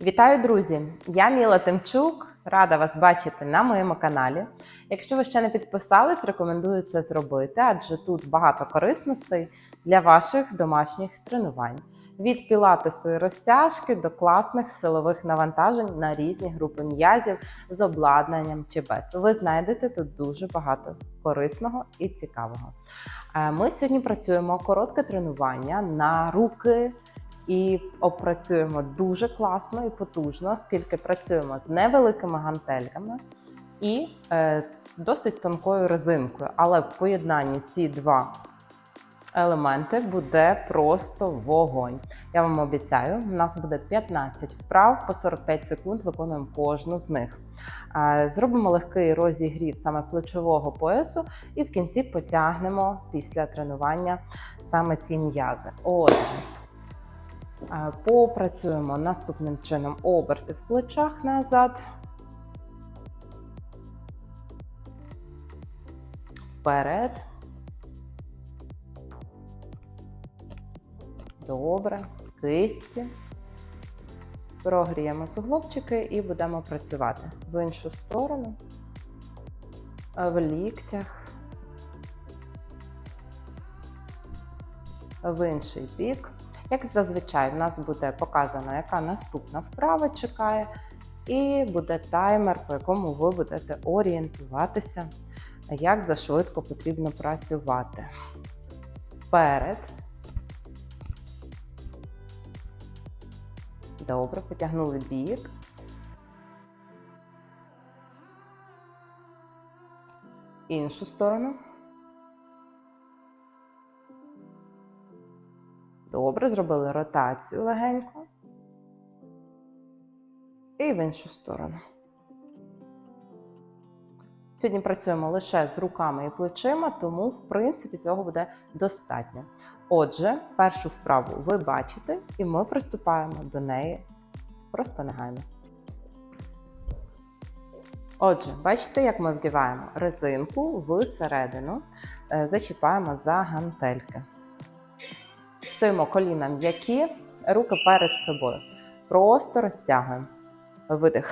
Вітаю, друзі! Я Міла Тимчук. Рада вас бачити на моєму каналі. Якщо ви ще не підписались, рекомендую це зробити, адже тут багато корисностей для ваших домашніх тренувань. Від пілатесу і розтяжки до класних силових навантажень на різні групи м'язів з обладнанням чи без. Ви знайдете тут дуже багато корисного і цікавого. Е, Ми сьогодні працюємо коротке тренування на руки і опрацюємо дуже класно і потужно, оскільки працюємо з невеликими гантельками і е, досить тонкою резинкою. Але в поєднанні ці два елементи буде просто вогонь. Я вам обіцяю, у нас буде 15 вправ по 45 секунд. Виконуємо кожну з них. Е, Зробимо легкий розігрів саме плечового поясу, і в кінці потягнемо після тренування саме ці м'язи. Отже. Е, Попрацюємо наступним чином оберти в плечах назад. Вперед. Добре. Кисті. Прогріємо суглобчики і будемо працювати в іншу сторону, е, в ліктях, в інший бік. Як зазвичай, в нас буде показано, яка наступна вправа чекає, і буде таймер, по якому ви будете орієнтуватися, як зашвидко потрібно працювати. Вперед. Добре, потягнули бік. Іншу сторону. Добре, зробили ротацію легенько. І в іншу сторону. Сьогодні працюємо лише з руками і плечима, тому, в принципі, цього буде достатньо. Отже, першу вправу ви бачите, і ми приступаємо до неї просто негайно. Отже, бачите, як ми вдіваємо резинку всередину, е, зачіпаємо за гантельки. Стоїмо коліна м'які, руки перед собою. Просто розтягуємо. Видих.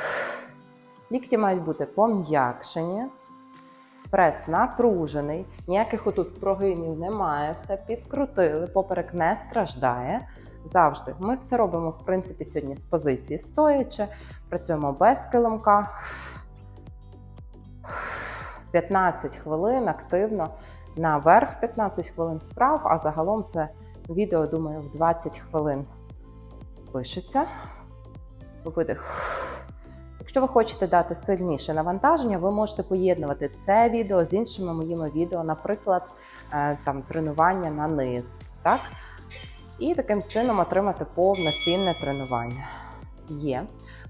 Лікті мають бути пом'якшені. Прес напружений. Ніяких отут прогинів немає. Все підкрутили, поперек не страждає. Завжди. Ми все робимо, в принципі, сьогодні з позиції стоячи. Працюємо без килимка. 15 хвилин активно. Наверх 15 хвилин вправ, а загалом це Відео, думаю, в 20 хвилин пишеться. Видих. Якщо ви хочете дати сильніше навантаження, ви можете поєднувати це відео з іншими моїми відео, наприклад, е, там тренування на низ. Так? І таким чином отримати повноцінне тренування. Є.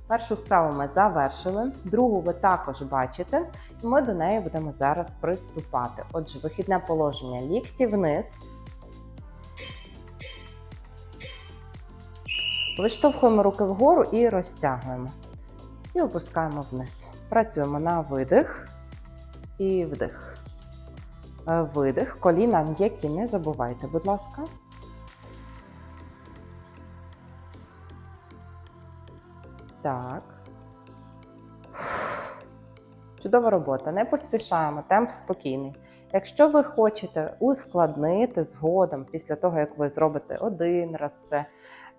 Першу вправу ми завершили, другу ви також бачите, і ми до неї будемо зараз приступати. Отже, вихідне положення лікті вниз. Виштовхуємо руки вгору і розтягуємо. І опускаємо вниз. Працюємо на видих і вдих. Е, Видих. Коліна м'які, не забувайте, будь ласка. Так. Чудова робота. Не поспішаємо, темп спокійний. Якщо ви хочете ускладнити згодом, після того, як ви зробите один раз це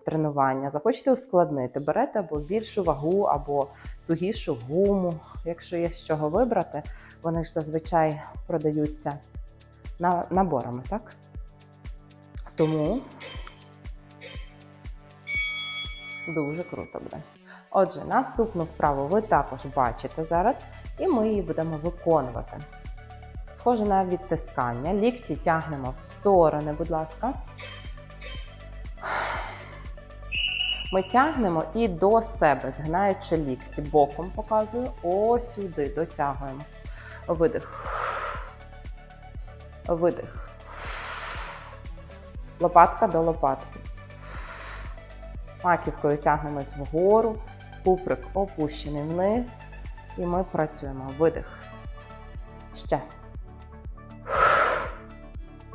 тренування, захочете ускладнити, берете або більшу вагу, або тугішу гуму, якщо є з чого вибрати, вони ж зазвичай продаються на, наборами, так? Тому дуже круто буде. Отже, наступну вправу ви також бачите зараз, і ми її будемо виконувати. Схоже на відтискання. Лікті тягнемо в сторони, будь ласка. Ми тягнемо і до себе, згинаючи лікті. Боком показую. Ось сюди дотягуємо. Видих. Видих. Лопатка до лопатки. Маківкою тягнемось вгору. Куприк опущений вниз. І ми працюємо. Видих. Ще.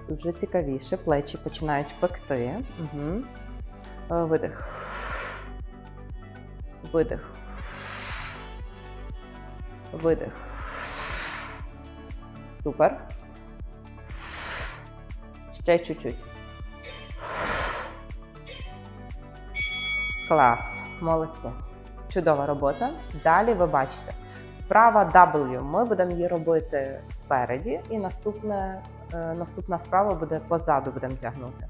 Тут вже цікавіше. Плечі починають пекти. Угу. Видих. Видих. Видих. Супер. Ще чуть-чуть. Клас. Молодці. Чудова робота. Далі ви бачите. Вправа W. Ми будемо її робити спереді, і наступне, е, наступна вправа буде позаду будемо тягнути.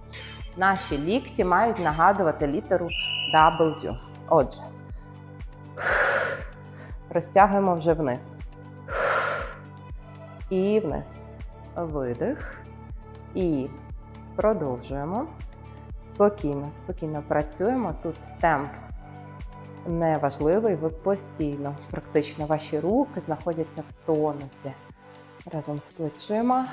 Наші лікті мають нагадувати літеру W. Отже, розтягуємо вже вниз. І вниз. Видих. І продовжуємо. Спокійно, спокійно працюємо. Тут темп не важливий, ви постійно, практично ваші руки знаходяться в тонусі разом з плечима.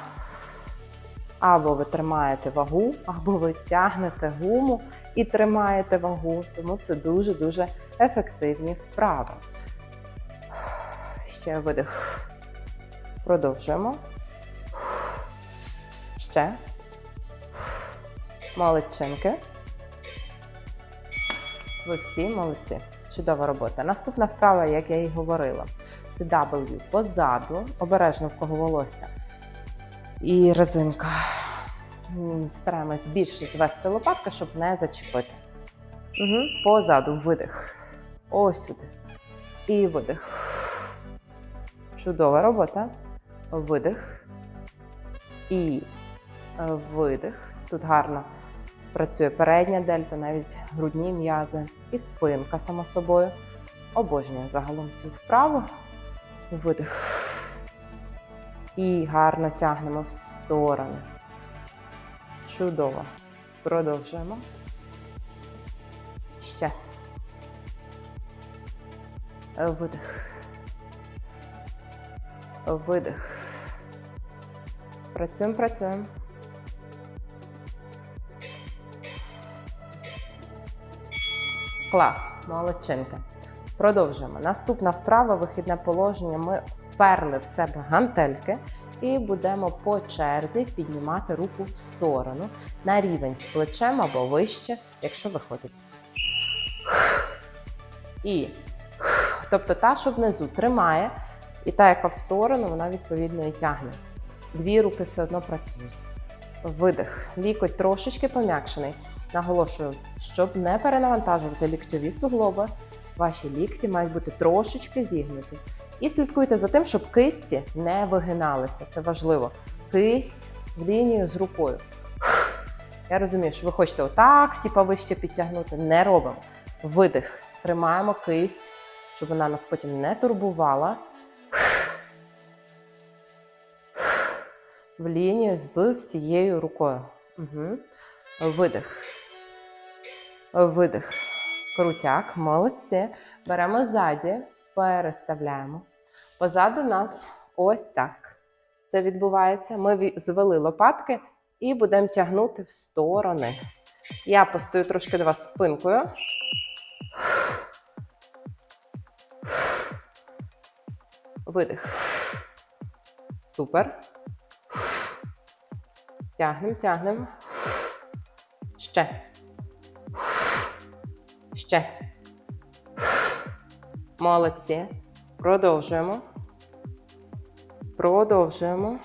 Або ви тримаєте вагу, або ви тягнете гуму і тримаєте вагу. Тому це дуже-дуже ефективні вправи. Ще видих. Продовжуємо. Ще. Молодчинки. Ви всі молодці. Чудова робота. Наступна вправа, як я і говорила, це W позаду, обережно в кого волосся. І резинка. Стараємось більше звести лопатки, щоб не зачепити. Угу. Позаду видих. Ось сюди. І видих. Чудова робота. Видих. І е, видих. Тут гарно працює передня дельта, навіть грудні м'язи і спинка, само собою. Обожнюю загалом цю вправу. Видих. І гарно тягнемо в сторони. Чудово. Продовжуємо. Ще. Видих. Видих. Працюємо, працюємо. Клас, молодчинка. Продовжуємо. Наступна вправа, вихідне положення. Ми вперли в себе гантельки і будемо по черзі піднімати руку в сторону на рівень з плечем або вище, якщо виходить. І тобто та, що внизу тримає, і та, яка в сторону, вона відповідно і тягне. Дві руки все одно працюють. Видих. Лікоть трошечки пом'якшений. Наголошую, щоб не перенавантажувати ліктьові суглоби, ваші лікті мають бути трошечки зігнуті. І слідкуйте за тим, щоб кисті не вигиналися. Це важливо. Кисть в лінію з рукою. Я розумію, що ви хочете отак, типа вище підтягнути. Не робимо. Видих. Тримаємо кисть, щоб вона нас потім не турбувала. В лінію з всією рукою. Угу. Видих. Видих. Крутяк. Молодці. Беремо ззаді, переставляємо. Позаду нас ось так. Це відбувається. Ми звели лопатки і будемо тягнути в сторони. Я постою трошки до вас спинкою. Видих. Супер. Тягнем, тягнем. Ще. Ще. Молодці. Продовжуємо. Продовжуємо.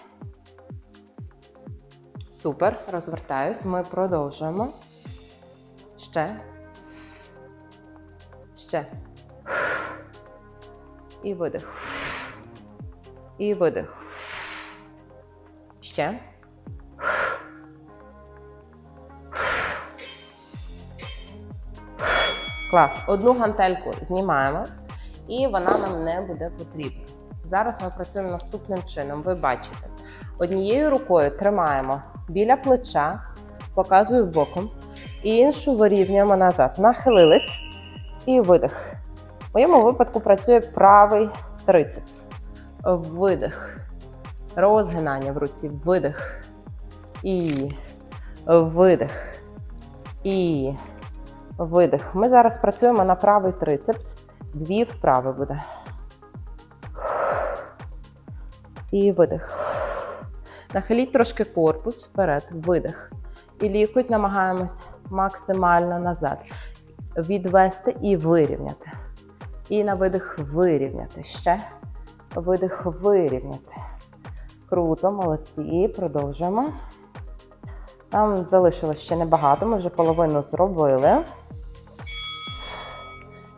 Супер. Розвертаюсь. Ми продовжуємо. Ще. Ще. І видих. І видих. Ще. Клас. Одну гантельку знімаємо, і вона нам не буде потрібна. Зараз ми працюємо наступним чином. Ви бачите, однією рукою тримаємо біля плеча, показую боком, і іншу вирівнюємо назад. Нахилились і видих. В моєму випадку працює правий трицепс. Видих. Розгинання в руці. Видих. І видих. І видих. Ми зараз працюємо на правий трицепс. Дві вправи буде. І видих. Нахиліть трошки корпус вперед. Видих. І лікоть намагаємось максимально назад. Відвести і вирівняти. І на видих вирівняти. Ще. Видих вирівняти. Круто, молодці. Продовжуємо. Нам залишилось ще небагато, ми вже половину зробили.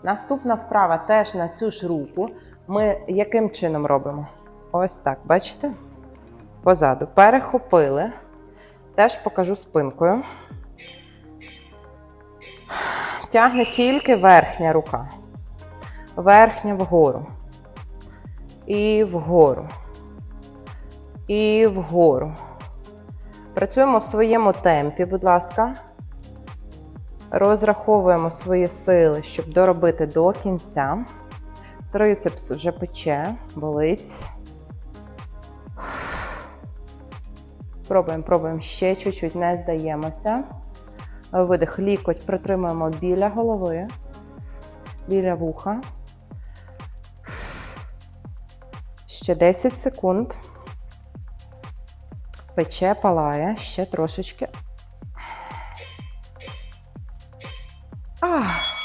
Наступна вправа теж на цю ж руку. Ми яким чином робимо? Ось так, бачите? Позаду. Перехопили. Теж покажу спинкою. Тягне тільки верхня рука. Верхня вгору. І вгору. І вгору. Працюємо в своєму темпі, будь ласка. Розраховуємо свої сили, щоб доробити до кінця. Трицепс вже пече, болить. Пробуємо, пробуємо ще чуть-чуть, не здаємося. Видих, лікоть притримуємо біля голови, біля вуха. Ще 10 секунд. Пече, палає, ще трошечки. Ах,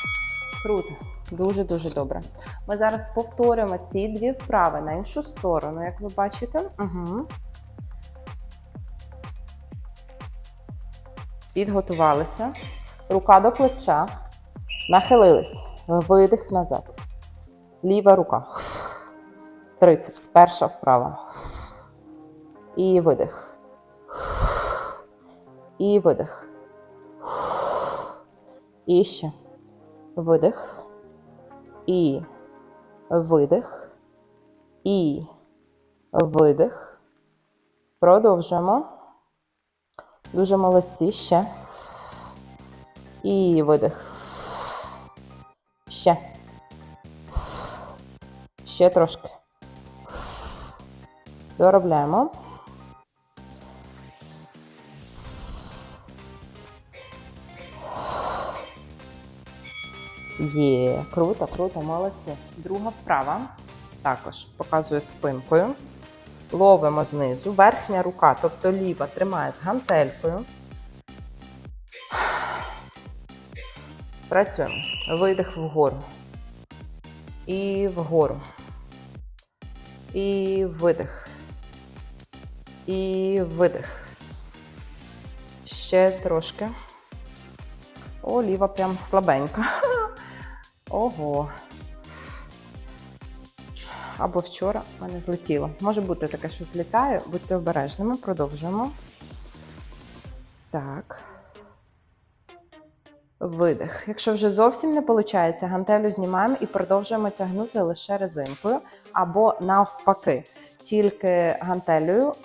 круто, дуже-дуже добре. Ми зараз повторимо ці дві вправи на іншу сторону, як ви бачите. Угу. Підготувалися. Рука до плеча. Нахилились. Видих назад. Ліва рука. Трицепс. Перша вправа. І видих. І видих. І ще. Видих. І видих. І видих. Продовжуємо. Дуже молодці. Ще. І видих. Ще. Ще трошки. Доробляємо. Є, круто, круто, молодці. Друга вправа. Також показую спинкою. Ловимо знизу. Верхня рука, тобто ліва, тримає з гантелькою. Працюємо. Видих вгору. І вгору. І видих. І видих. Ще трошки. О, ліва прям слабенька. Ого. Або вчора в мене злетіло. Може бути таке, що злітає. Будьте обережними, продовжуємо. Так. Видих. Якщо вже зовсім не виходить, гантелю знімаємо і продовжуємо тягнути лише резинкою, або навпаки, тільки гантелею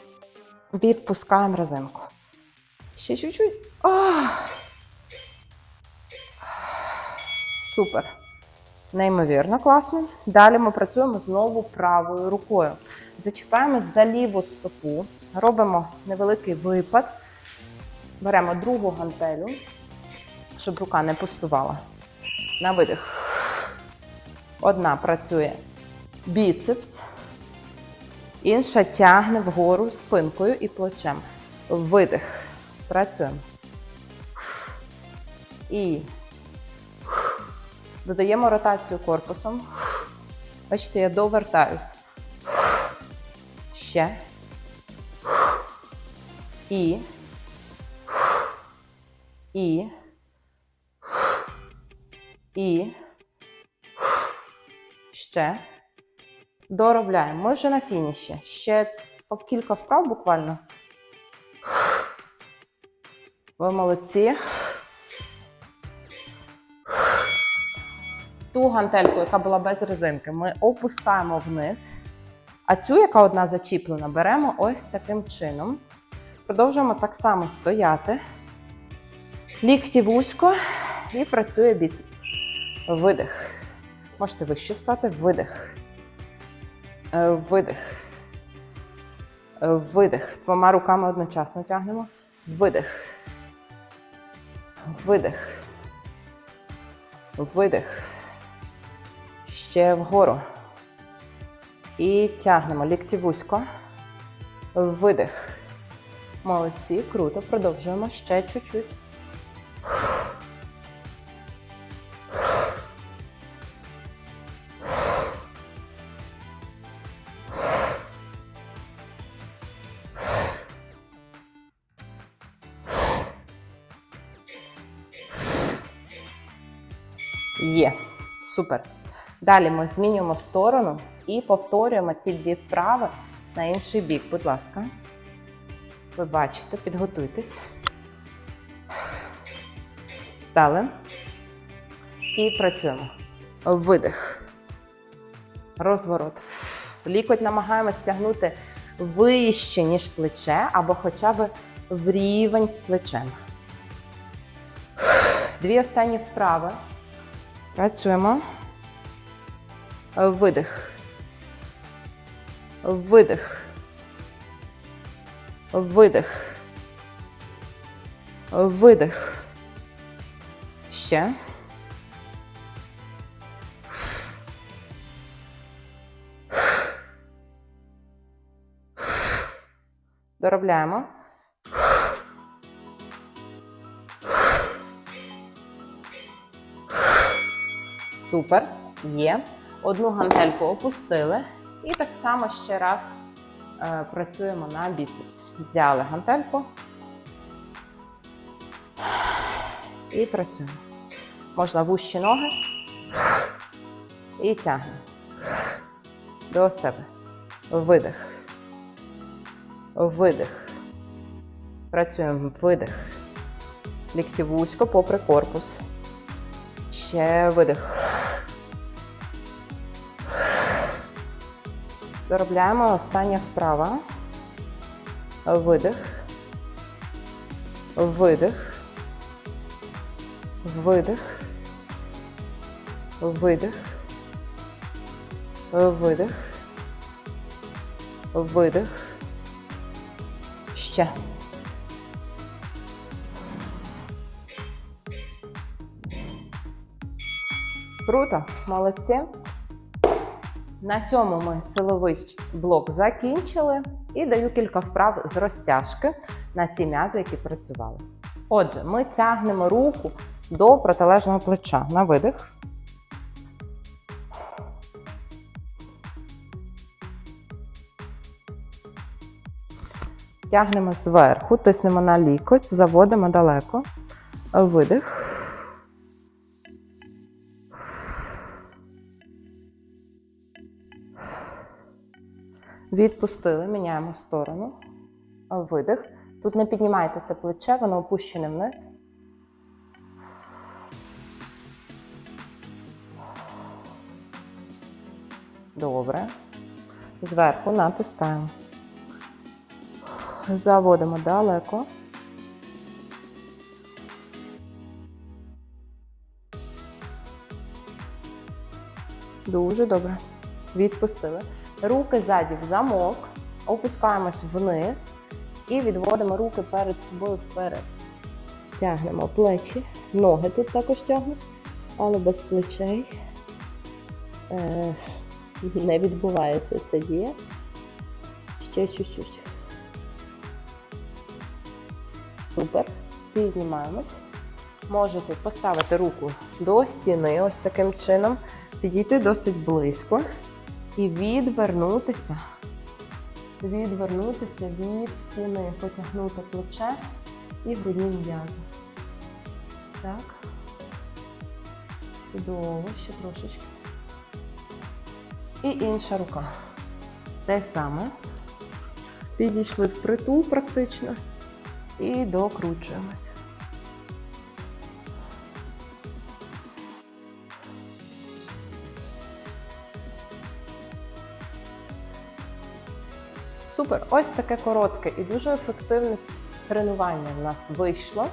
відпускаємо резинку. Ще чуть-чуть. Супер. Неймовірно класно. Далі ми працюємо знову правою рукою. Зачіпаємо за ліву стопу, робимо невеликий випад, беремо другу гантелю, щоб рука не пустувала. На видих. Одна працює біцепс, інша тягне вгору спинкою і плечем. Видих. Працюємо. І Додаємо ротацію корпусом. Бачите, я довертаюсь. Ще. І. І. І. Ще. Доробляємо. Ми вже на фініші. Ще по кілька вправ буквально. Ви молодці. Ту гантельку, яка була без резинки, ми опускаємо вниз. А цю, яка одна зачіплена, беремо ось таким чином. Продовжуємо так само стояти. Лікті вузько і працює біцепс. Видих. Можете вище стати. Видих. Е, Видих. Е, Видих. Двома руками одночасно тягнемо. Видих. Видих. Видих ще вгору. І тягнемо лікті вузько. Видих. Молодці, круто. Продовжуємо ще чуть-чуть. Є. Супер. Далі ми змінюємо сторону і повторюємо ці дві вправи на інший бік. Будь ласка. Ви бачите, підготуйтесь. Стали. І працюємо. Видих. Розворот. Лікоть намагаємось тягнути вище, ніж плече, або хоча б в рівень з плечем. Дві останні вправи. Працюємо. Видих. Видих. Видих. Видих. Ще. Доробляємо. Супер. Є. Одну гантельку опустили. І так само ще раз е, працюємо на біцепс. Взяли гантельку. І працюємо. Можна вущі ноги. І тягнемо. До себе. Видих. Видих. Працюємо. Видих. Лікті вузько попри корпус. Ще видих. Доробляємо остання вправа. Видих. Видих. Видих. Видих. Видих. Видих. Ще. Круто, молодці. На цьому ми силовий блок закінчили і даю кілька вправ з розтяжки на ці м'язи, які працювали. Отже, ми тягнемо руку до протилежного плеча на видих. Тягнемо зверху, тиснемо на лікоть, заводимо далеко. Видих. Відпустили, міняємо сторону. Видих. Тут не піднімайте це плече, воно опущене вниз. Добре. Зверху натискаємо. Заводимо далеко. Дуже добре. Відпустили. Руки ззаді в замок, опускаємось вниз і відводимо руки перед собою вперед. Тягнемо плечі, ноги тут також тягнуть, але без плечей е, не відбувається ця дія. Ще чуть-чуть. Супер. Піднімаємось. Можете поставити руку до стіни, ось таким чином, підійти досить близько і відвернутися. Відвернутися від стіни, потягнути плече і грудні м'язи. Так. Чудово, ще трошечки. І інша рука. Те саме. Підійшли в притул практично і докручуємося. Супер! Ось таке коротке і дуже ефективне тренування в нас вийшло.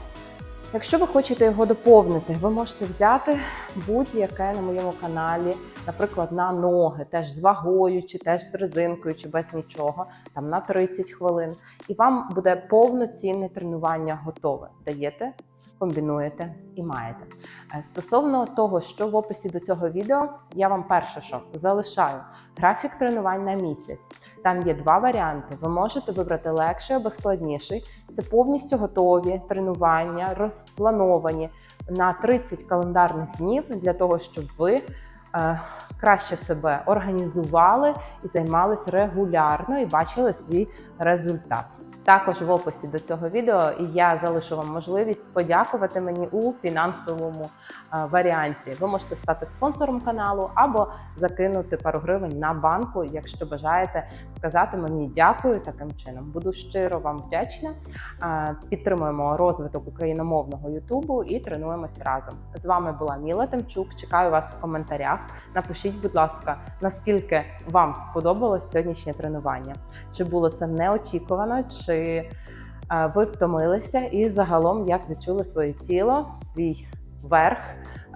Якщо ви хочете його доповнити, ви можете взяти будь-яке на моєму каналі, наприклад, на ноги, теж з вагою, чи теж з резинкою, чи без нічого, там на 30 хвилин. І вам буде повноцінне тренування готове. Даєте, комбінуєте і маєте. Е, Стосовно того, що в описі до цього відео, я вам перше, що залишаю графік тренувань на місяць. Там є два варіанти. Ви можете вибрати легший або складніший. Це повністю готові тренування, розплановані на 30 календарних днів для того, щоб ви е, краще себе організували і займались регулярно і бачили свій результат. Також в описі до цього відео я залишу вам можливість подякувати мені у фінансовому е, варіанті. Ви можете стати спонсором каналу або закинути пару гривень на банку, якщо бажаєте сказати мені дякую таким чином. Буду щиро вам вдячна. Е, Підтримуємо розвиток україномовного Ютубу і тренуємося разом. З вами була Міла Тимчук. Чекаю вас в коментарях. Напишіть, будь ласка, наскільки вам сподобалось сьогоднішнє тренування. Чи було це неочікувано, чи е, ви втомилися і загалом як відчули своє тіло, свій верх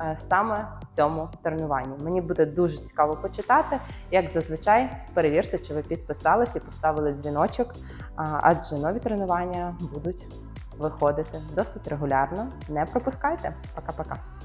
е, саме в цьому тренуванні. Мені буде дуже цікаво почитати. Як зазвичай, перевірте, чи ви підписались і поставили дзвіночок, адже нові тренування будуть виходити досить регулярно. Не пропускайте. Пока-пока.